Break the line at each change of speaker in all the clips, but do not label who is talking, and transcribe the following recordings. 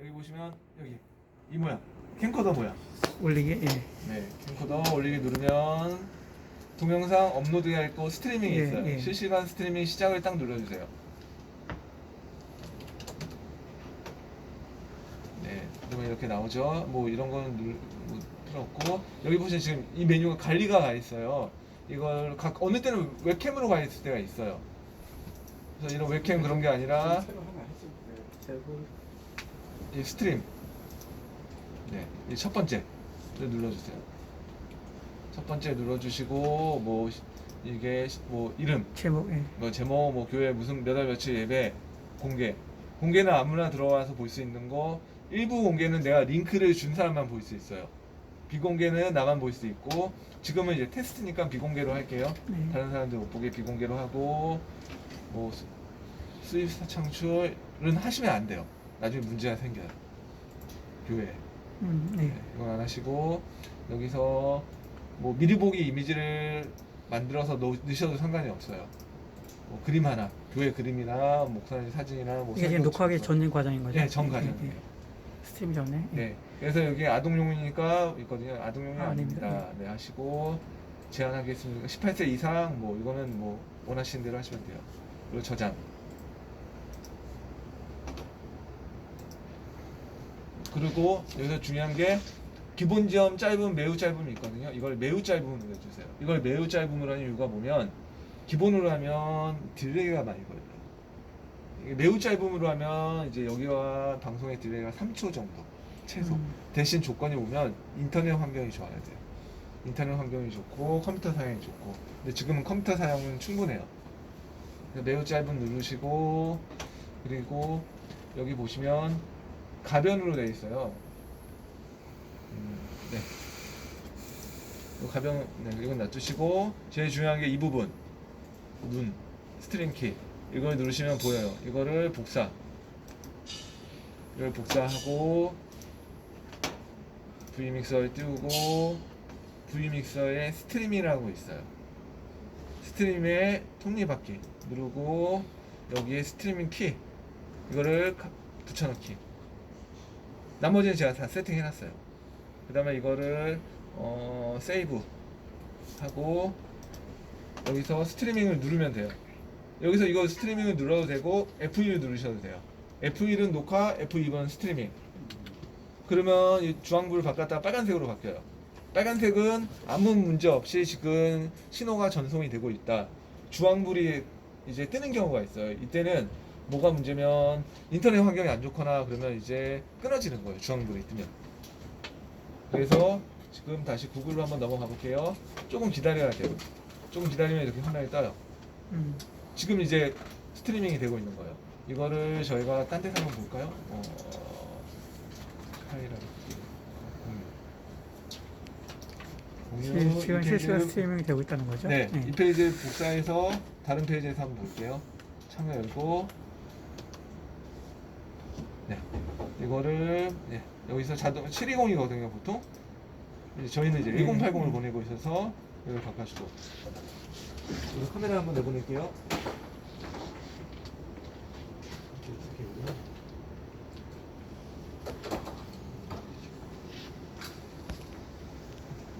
여기 보시면 여기. 이 모양. 캠코더 모양.
올리기? 예.
네 캠코더 올리기 누르면 동영상 할거 스트리밍이
예,
있어요.
예.
실시간 스트리밍 시작을 딱 눌러주세요. 네 그러면 이렇게 나오죠? 뭐 이런 거는 누, 뭐 필요 없고. 여기 보시면 지금 이 메뉴가 관리가 가 있어요. 이걸 각 어느 때는 웹캠으로 가 있을 때가 있어요. 그래서 이런 웹캠 그런 게 아니라 이 스트림 네, 이 첫 번째 눌러주세요. 첫 번째 눌러주시고 뭐 시- 이게 시- 뭐 이름,
제목 예.
뭐 제목, 뭐 교회 무슨 몇월 며칠 예배 공개. 공개는 아무나 들어와서 볼 수 있는 거. 일부 공개는 내가 링크를 준 사람만 볼 수 있어요. 비공개는 나만 볼 수 있고 지금은 이제 테스트니까 비공개로 할게요.
네.
다른 사람들 못 보게 비공개로 하고 뭐 수- 수입사 창출은 하시면 안 돼요. 나중에 문제가 생겨요. 교회.
음, 네.
네, 이건 안 하시고 여기서 뭐 미리 보기 이미지를 만들어서 넣, 넣으셔도 상관이 없어요. 뭐 그림 하나, 교회 그림이나 목사님 사진이나 뭐
이게 지금
설교
녹화하기. 전 과정인 거죠?
네, 전
예,
과정이에요.
예, 예. 스트림 전에. 예.
네, 그래서 여기 아동용이니까 있거든요. 아동용이
아,
아 닙니다.
아닙니다.
네, 하시고 제한하겠습니다. 18세 이상 뭐 이거는 뭐 원하시는 대로 하시면 돼요. 그리고 저장. 그리고 여기서 중요한 게 기본 지점 짧음 매우 짧음이 있거든요. 이걸 매우 짧음으로 해주세요. 이걸 매우 짧음으로 하는 이유가 뭐면 기본으로 하면 딜레이가 많이 걸려요. 매우 짧음으로 하면 이제 여기와 방송의 딜레이가 3초 정도 최소.
음.
대신 조건이 오면 인터넷 환경이 좋아야 돼요. 인터넷 환경이 좋고 컴퓨터 사용이 좋고. 근데 지금은 컴퓨터 사용은 충분해요. 매우 짧은 누르시고 그리고 여기 보시면 가변으로 되어 있어요. 음, 네. 이 가변 네, 이건 놔두시고 제일 중요한 게 이 부분 눈 스트링 키 이걸 누르시면 보여요. 이거를 복사 이걸 복사하고 V믹서를 띄우고 V믹서에 스트림이라고 있어요. 스트림에 톱니바퀴 누르고 여기에 스트리밍 키 이거를 카- 붙여넣기. 나머지는 제가 다 세팅해놨어요. 그 다음에 이거를 어, 세이브 하고 여기서 스트리밍을 누르면 돼요. 여기서 이거 스트리밍을 눌러도 되고 F1을 누르셔도 돼요. F1은 녹화, F2는 스트리밍. 그러면 이 주황불을 바꿨다가 빨간색으로 바뀌어요. 빨간색은 아무 문제 없이 지금 신호가 전송이 되고 있다. 주황불이 이제 뜨는 경우가 있어요. 이때는 뭐가 문제면 인터넷 환경이 안 좋거나 그러면 이제 끊어지는 거예요. 주황불이 뜨면. 그래서 지금 다시 구글로 한번 넘어가 볼게요. 조금 기다려야 돼요. 조금 기다리면 이렇게 화면이 떠요.
음.
지금 이제 스트리밍이 되고 있는 거예요. 이거를 저희가 딴 데서 한번 볼까요? 어, 하이라이트 공유.
지금
이
실시간
페이지를-
스트리밍이 되고 있다는 거죠?
네,
예.
이 페이지를 복사해서 다른 페이지에서 한번 볼게요. 참여 열고 네, 이거를 네, 여기서 자동 720이거든요 보통. 이제 저희는 이제
네.
1080을 보내고 있어서 이걸 바꿔주고. 카메라 한번 내보낼게요.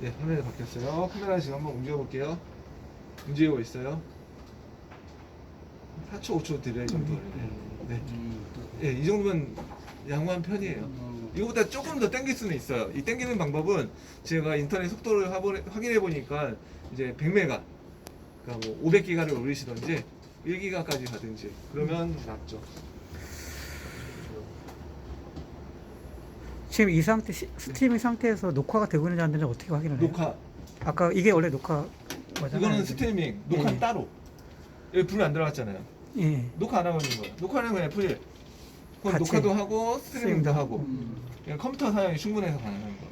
네, 화면이 바뀌었어요. 카메라 지금 한번 움직여볼게요. 움직이고 있어요. 4초, 5초 딜레이 정도. 네. 네, 이 정도면 양호한 편이에요. 이거보다 조금 더 땡길 수는 있어요. 이 땡기는 방법은 제가 인터넷 속도를 확인해 보니까 이제 100메가, 그러니까 뭐 500기가를 올리시던지 1기가까지 가든지 그러면 낫죠.
지금 이 상태 시- 스트리밍 상태에서 녹화가 되고 있는지 안 되는지 어떻게 확인을 해요?
녹화,
아까 이게 원래 녹화 거잖아요.
이거는 스트리밍, 녹화
예.
따로. 여기 불이 안 들어갔잖아요.
예.
녹화 안 하고 있는 거예요. 녹화는 그냥 F1. 그건
같이.
녹화도 하고 스트리밍도 하고
음.
그냥 컴퓨터 사용이 충분해서 가능한 거예요.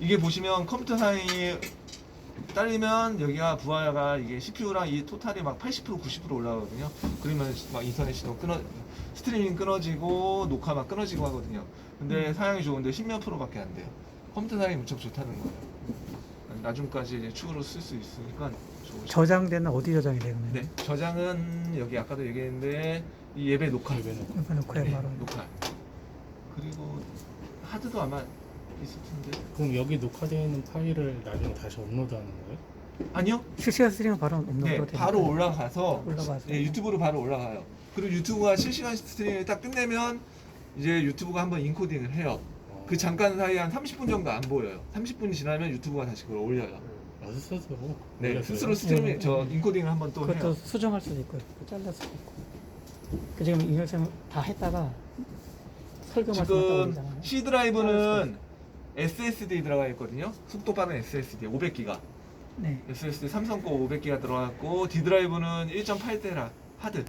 이게 보시면 컴퓨터 사양이 딸리면 여기가 부하가 이게 CPU랑 이 토탈이 막 80% 90% 올라가거든요. 그러면 막 인터넷 신호 끊어 스트리밍 끊어지고 녹화 막 끊어지고 하거든요. 근데
음.
사양이 좋은데 10몇 프로밖에 안 돼요. 컴퓨터 사양이 무척 좋다는 거예요. 나중까지 이제 추후로 쓸 수 있으니까 좋으시죠.
저장되는 어디 저장이 돼요? 그러면?
네, 저장은 여기 아까도 얘기했는데 이 예배 녹화.
예배 녹화.
이거 놓고요
네,
바로.
녹화. 그리고 하드도 아마 있을 텐데.
그럼 여기 녹화되어 있는 파일을 나중에 다시 업로드하는 거예요?
아니요.
실시간 스트리밍 바로
네,
업로드가 되니까.
바로 올라가서
올라가서.
네, 유튜브로 바로 올라가요. 그리고 유튜브가 실시간 스트리밍을 딱 끝내면 이제 유튜브가 한번 인코딩을 해요.
어.
그 잠깐 사이에 한 30분 정도 안 보여요. 30분이 지나면 유튜브가 다시 그걸 올려요.
아, 스스로?
네,
올렸어요?
스스로 스트리밍
네.
저 인코딩을 한번 또
그것도
해요.
수정할 수도 있고 잘릴 수도 있고. 그 지금 이열쌤 다 했다가 설교 말씀 했다고
지금
그러잖아요.
C 드라이브는 SSD 들어가 있거든요. 속도 빠른 SSD 500기가.
네.
SSD 삼성 거 500기가 들어갔고 D 드라이브는 1.8테라 하드.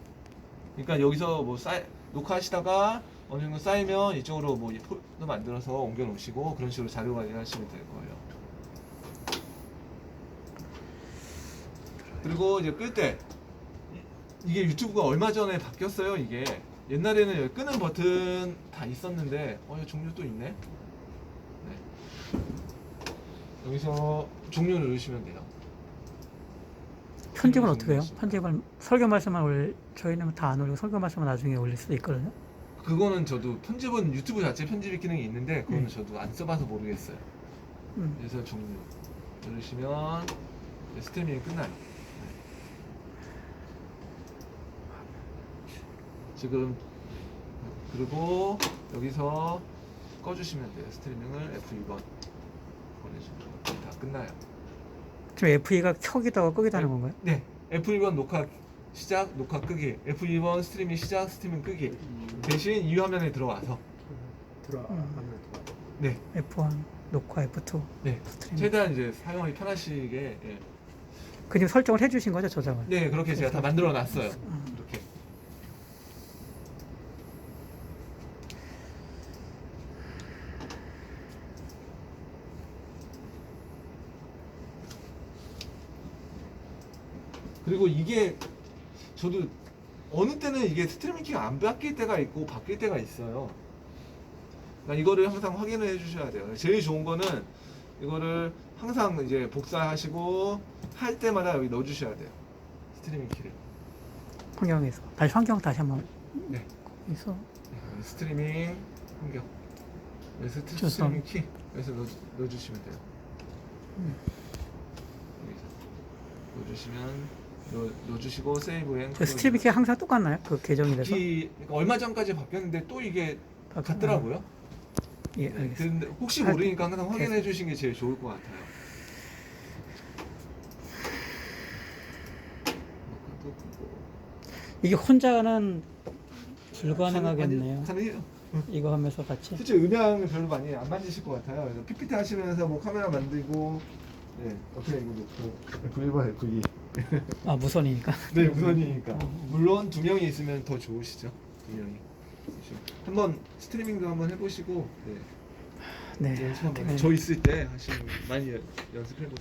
그러니까 여기서 뭐쌓 녹화하시다가 어느 정도 쌓이면 이쪽으로 뭐 폴더 만들어서 옮겨 놓으시고 그런 식으로 자료 관리하시면 될 거예요. 그리고 이제 끌 때 이게 유튜브가 얼마 전에 바뀌었어요. 이게 옛날에는 끄는 버튼 다 있었는데 어 종료 또 있네. 네. 여기서 종료 누르시면 돼요.
편집은
음,
어떻게 해요? 편집은 설교 말씀만 올 저희는 다 안 올리고 설교 말씀만 나중에 올릴 수도 있거든요.
그거는 저도 편집은 유튜브 자체 편집 기능이 있는데 그거는
음.
저도 안 써봐서 모르겠어요.
음.
그래서 종료 누르시면 이제 스트리밍이 끝나요. 네. 지금 그리고 여기서 꺼주시면 돼요. 스트리밍을 F2번 보내주면 다 끝나요.
지금 F2가 켜기도 하고 끄기도 하는 건가요?
네, F1번 녹화 시작, 녹화 끄기. F2번 스트리밍 시작, 스트리밍 끄기. 대신 이 화면에 들어와서
들어와.
음.
화면 들어와.
네,
F1 녹화 F2
네.
스트리밍.
최대한 이제 사용하기 편하시게 예.
그냥 설정을 해주신 거죠 저장을?
네 그렇게 제가 다 만들어 놨어요
음.
이렇게 그리고 이게 저도 어느 때는 이게 스트리밍 키가 안 바뀔 때가 있고 바뀔 때가 있어요. 그러니까 이거를 항상 확인을 해 주셔야 돼요. 제일 좋은 거는 이거를 항상 이제 복사하시고 할 때마다 여기 넣어 주셔야 돼요. 스트리밍 키를.
환경에서. 다시 환경 다시 한번.
네.
해서
네, 스트리밍 환경. 여기서 스-
조선.
스트리밍 키. 여기서 넣어, 넣어주시면 돼요.
음.
여기서. 넣어주시면 넣어, 넣어 주시고 세이브
앤저 스트리밍 키 항상 똑같나요? 그 계정이 돼서?
키 그러니까 얼마 전까지 바뀌었는데 또 이게
바뀌-
같더라고요
예
네,
알겠습니다.
근데 혹시
할-
모르니까 항상 확인해 주신 게 제일 좋을 것 같아요.
이게 혼자는 불가능하겠네요.
아니, 가능해요
이거 하면서 같이.
실제 음향을 별로 많이 안 만지실 것 같아요. 그래서 PPT 하시면서 뭐 카메라 만들고, 네, 옆에 이거 놓고, F1, F2.
아 무선이니까.
네, 우선이니까. 물론 두 명이 있으면 더 좋으시죠. 두 명이. 한번 스트리밍도 한번 해보시고, 네,
네.
연습 한번.
네.
저 있을 때 하시면 많이 연습해보세요.